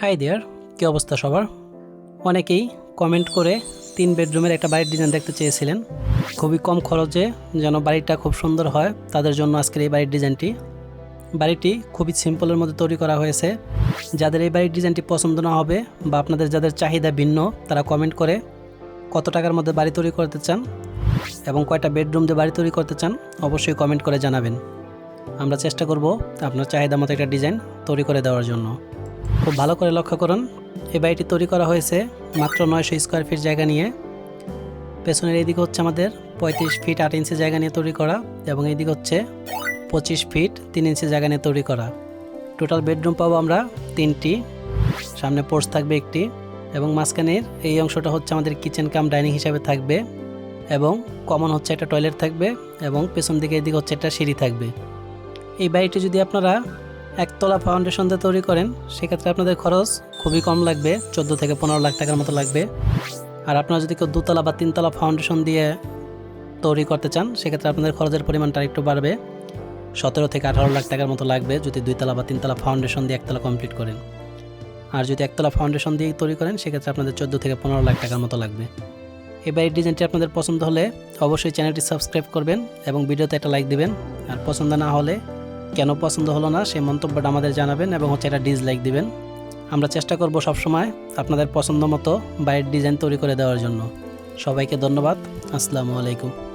Hi there কী অবস্থা সবার? অনেকেই কমেন্ট করে তিন বেডরুমের একটা বাড়ির ডিজাইন দেখতে চেয়েছিলেন। খুবই কম খরচে যেন বাড়িটা খুব সুন্দর হয়, তাদের জন্য আজকের এই বাড়ির ডিজাইনটি বাড়িটি খুবই সিম্পলের মধ্যে তৈরি করা হয়েছে। যাদের এই বাড়ির ডিজাইনটি পছন্দ না হবে বা আপনাদের যাদের চাহিদা ভিন্ন, তারা কমেন্ট করে কত টাকার মধ্যে বাড়ি তৈরি করতে চান এবং কয়টা বেডরুম দিয়ে বাড়ি তৈরি করতে চান, অবশ্যই কমেন্ট করে জানাবেন। আমরা চেষ্টা করব আপনার চাহিদা মতো একটা ডিজাইন তৈরি করে দেওয়ার জন্য। খুব ভালো করে লক্ষ্য করুন। এই বাড়িটি তৈরি করা হয়েছে মাত্র নয়শো স্কোয়ার ফিট জায়গা নিয়ে। পেছনের এইদিকে হচ্ছে আমাদের পঁয়ত্রিশ ফিট আট ইঞ্চি জায়গা নিয়ে তৈরি করা এবং এইদিকে হচ্ছে পঁচিশ ফিট তিন ইঞ্চি জায়গা নিয়ে তৈরি করা। টোটাল বেডরুম পাবো আমরা তিনটি, সামনে পোর্স থাকবে একটি এবং মাঝখানের এই অংশটা হচ্ছে আমাদের কিচেন কাম ডাইনিং হিসাবে থাকবে এবং কমন হচ্ছে একটা টয়লেট থাকবে এবং পেছন দিকে এদিকে হচ্ছে একটা সিঁড়ি থাকবে। এই বাড়িটি যদি আপনারা একতলা ফাউন্ডেশন দিয়ে তৈরি করেন, সেক্ষেত্রে আপনাদের খরচ খুবই কম লাগবে, চোদ্দ থেকে পনেরো লাখ টাকার মতো লাগবে। আর আপনারা যদি কেউ দুতলা বা তিনতলা ফাউন্ডেশন দিয়ে তৈরি করতে চান, সেক্ষেত্রে আপনাদের খরচের পরিমাণটা একটু বাড়বে। সতেরো থেকে আঠারো লাখ টাকার মতো লাগবে যদি দুইতলা বা তিনতলা ফাউন্ডেশন দিয়ে একতলা কমপ্লিট করেন। আর যদি একতলা ফাউন্ডেশন দিয়ে তৈরি করেন, সেক্ষেত্রে আপনাদের চোদ্দ থেকে পনেরো লাখ টাকার মতো লাগবে। এবার এই ডিজাইনটি আপনাদের পছন্দ হলে অবশ্যই চ্যানেলটি সাবস্ক্রাইব করবেন এবং ভিডিওতে একটা লাইক দিবেন। আর পছন্দ না হলে কেন পছন্দ হলো না, সেই মন্তব্যটা আমাদের জানাবেন এবং হচ্ছে একটা ডিসলাইক দিবেন। আমরা চেষ্টা করব সবসময় আপনাদের পছন্দ মতো বাইরের ডিজাইন তৈরি করে দেওয়ার জন্য। সবাইকে ধন্যবাদ। আসসালামু আলাইকুম।